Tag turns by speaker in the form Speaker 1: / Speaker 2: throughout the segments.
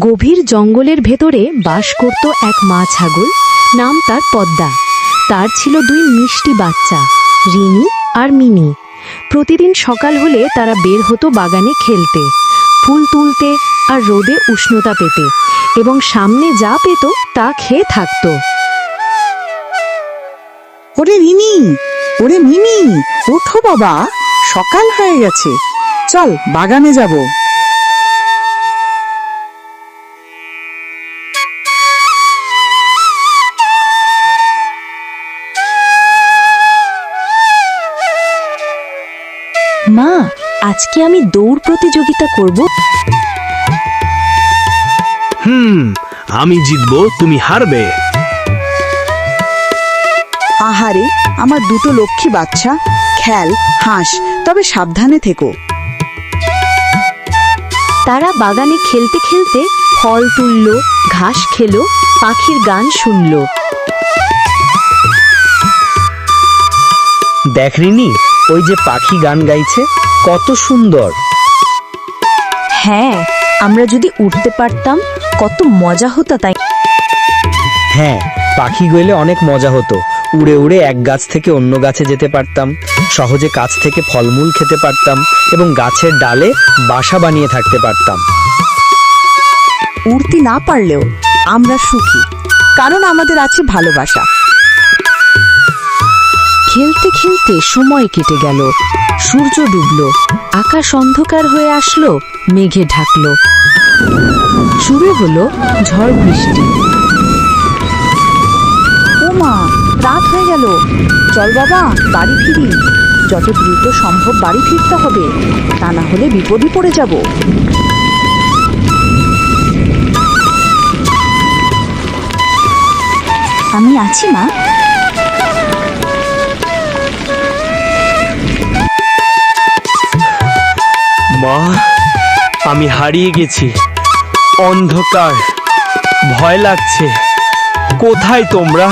Speaker 1: গভীর জঙ্গলের ভেতরে বাস করত এক মা ছাগল, নাম তার পদ্মা। তার ছিল দুই মিষ্টি বাচ্চা রিনি আর মিনি। প্রতিদিন সকাল হলে তারা বের হতো বাগানে খেলতে, ফুল তুলতে আর রোদে উষ্ণতা পেতে এবং সামনে যা পেত তা খেয়ে থাকতো।
Speaker 2: ওরে রিনি ওরে মিনি ওঠো বাবা, সকাল হয়ে গেছে। চল বাগানে যাব।
Speaker 1: মা আজকে আমি দৌড় প্রতিযোগিতা করব।
Speaker 3: হুম আমি জিতবো তুমি হারবে।
Speaker 2: আহারে আমার দুটো লক্ষ্মী বাচ্চা। খেল হাঁস তবে সাবধানে থেকো।
Speaker 1: তারা বাগানে খেলতে খেলতে ফল তুলল ঘাস খেলো পাখির গান শুনল।
Speaker 3: দেখ রিনি ওই যে পাখি গান গাইছে কত সুন্দর।
Speaker 1: হ্যাঁ আমরা যদি উঠতে পারতাম কত মজা হতো তাই।
Speaker 3: হ্যাঁ পাখি গেলে অনেক মজা হতো। উড়ে উড়ে এক গাছ থেকে অন্য গাছে যেতে পারতাম। সহজে কাছ থেকে ফলমূল খেতে পারতাম এবং গাছের ডালে বাসা বানিয়ে থাকতে পারতাম।
Speaker 2: উড়তে না পারলেও আমরা সুখী কারণ আমাদের আছে ভালোবাসা।
Speaker 1: খেলতে খেলতে সময় কেটে গেল। সূর্য ডুবল, আকাশ অন্ধকার হয়ে আসলো, মেঘে ঢাকলো। শুরু হলো ঝড় বৃষ্টি।
Speaker 2: ও মা রাত হয়ে গেল। চল বাবা, বাড়ি ফিরি। যত দ্রুত সম্ভব বাড়ি ফিরতে হবে, তা না হলে বিপদে পড়ে যাব।
Speaker 1: আমি আছি মা।
Speaker 3: আমি হারিয়ে গেছি। অন্ধকার। ভয় লাগছে। কোথায় তোমরা?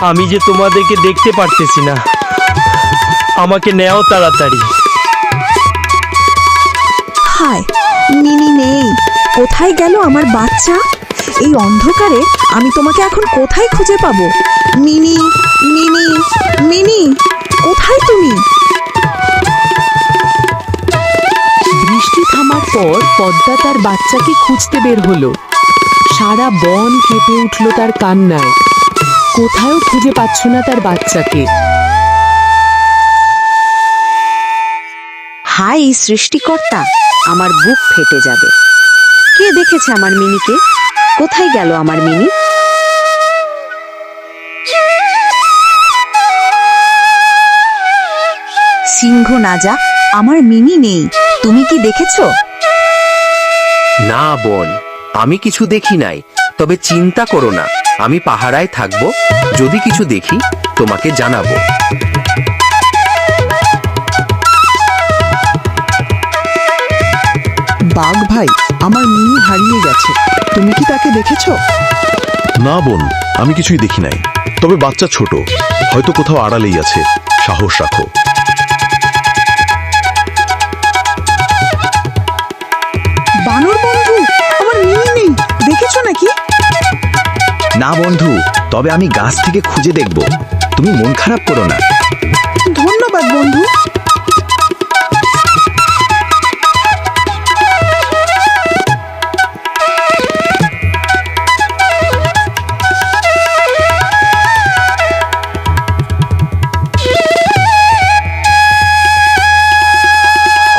Speaker 3: আমি যে তোমাদেরকে দেখতে পারতেছি না। আমাকে নেও তাড়াতাড়ি।
Speaker 2: হায়, মিনি নেই। কোথায় গেল আমার বাচ্চা? এই অন্ধকারে আমি তোমাকে এখন কোথায় খুঁজে পাবো? মিনি মিনি মিনি, কোথায় তুমি?
Speaker 1: পর পদ্মা তার বাচ্চাকে খুঁজতে বের হলো। সারা বন কেঁপে উঠল তার কান্নায়। কোথাও খুঁজে পাচ্ছ না তার বাচ্চাকে।
Speaker 4: হাই সৃষ্টিকর্তা, আমার বুক ফেটে যাবে। কে দেখেছে আমার মিনিকে? কোথায় গেল আমার মিনি?
Speaker 2: সিংহ নাজা আমার মিনি নেই। তুমি কি দেখেছ?
Speaker 5: না বোন আমি কিছু দেখি নাই তবে চিন্তা করো না আমি পাহারায় থাকব যদি কিছু দেখি তোমাকে জানাব।
Speaker 2: বাঘ ভাই আমার মিনি হারিয়ে গেছে তুমি কি তাকে দেখেছ?
Speaker 6: না বোন আমি কিছুই দেখি নাই তবে বাচ্চা ছোট হয়তো কোথাও আড়ালেই আছে সাহস রাখো।
Speaker 7: না বন্ধু তবে আমি গাছ থেকে খুঁজে দেখব। তুমি মন খারাপ করো না।
Speaker 2: ধন্যবাদ বন্ধু।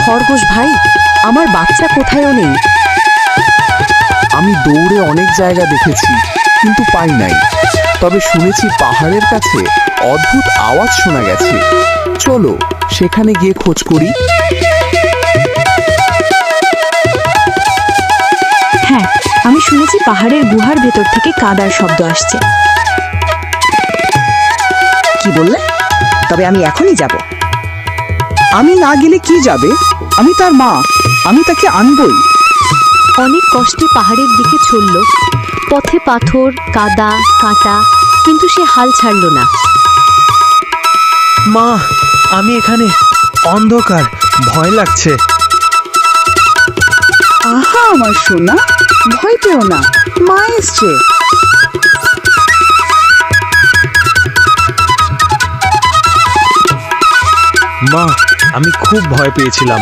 Speaker 4: খরগোশ ভাই আমার বাচ্চা কোথায়ও নেই।
Speaker 8: আমি দৌড়ে অনেক জায়গা দেখেছি। কিন্তু পাই নাই। তবে শুনেছি পাহাড়ের কাছে অদ্ভুত আওয়াজ শোনা গেছে। চলো সেখানে গিয়ে খোঁজ করি।
Speaker 1: হ্যাঁ আমি শুনেছি পাহাড়ের গুহার ভেতর থেকে কাদার শব্দ আসছে।
Speaker 2: কি বললে? তবে আমি এখনই যাব। আমি না গেলে কি যাবে? আমি তার মা আমি তাকে আনবই।
Speaker 1: অনেক কষ্টে পাহাড়ের দিকে চলল। পথে পাথর কাদা কাঁটা কিন্তু সে হাল ছাড়ল না।
Speaker 3: মা আমি এখানে অন্ধকার ভয় লাগছে।
Speaker 2: আহা আমার সোনা ভয় পেও না মা এসছে।
Speaker 3: মা আমি খুব ভয় পেয়েছিলাম।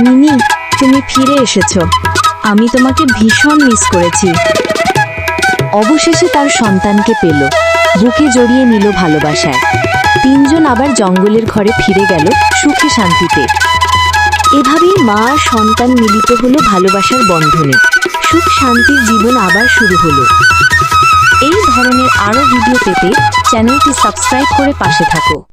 Speaker 1: মিনি তুমি ফিরে এসেছ। আমি তোমাকে ভীষণ মিস করেছি। অবশেষে তার সন্তানকে পেল। বুকে জড়িয়ে নিল ভালোবাসায়। তিনজন আবার জঙ্গলের ঘরে ফিরে গেল সুখে শান্তিতে। এভাবেই মা আর সন্তান মিলিত হলো ভালোবাসার বন্ধনে। সুখ শান্তির জীবন আবার শুরু হলো। এই ধরনের আরও ভিডিও পেতে চ্যানেলটি সাবস্ক্রাইব করে পাশে থাকো।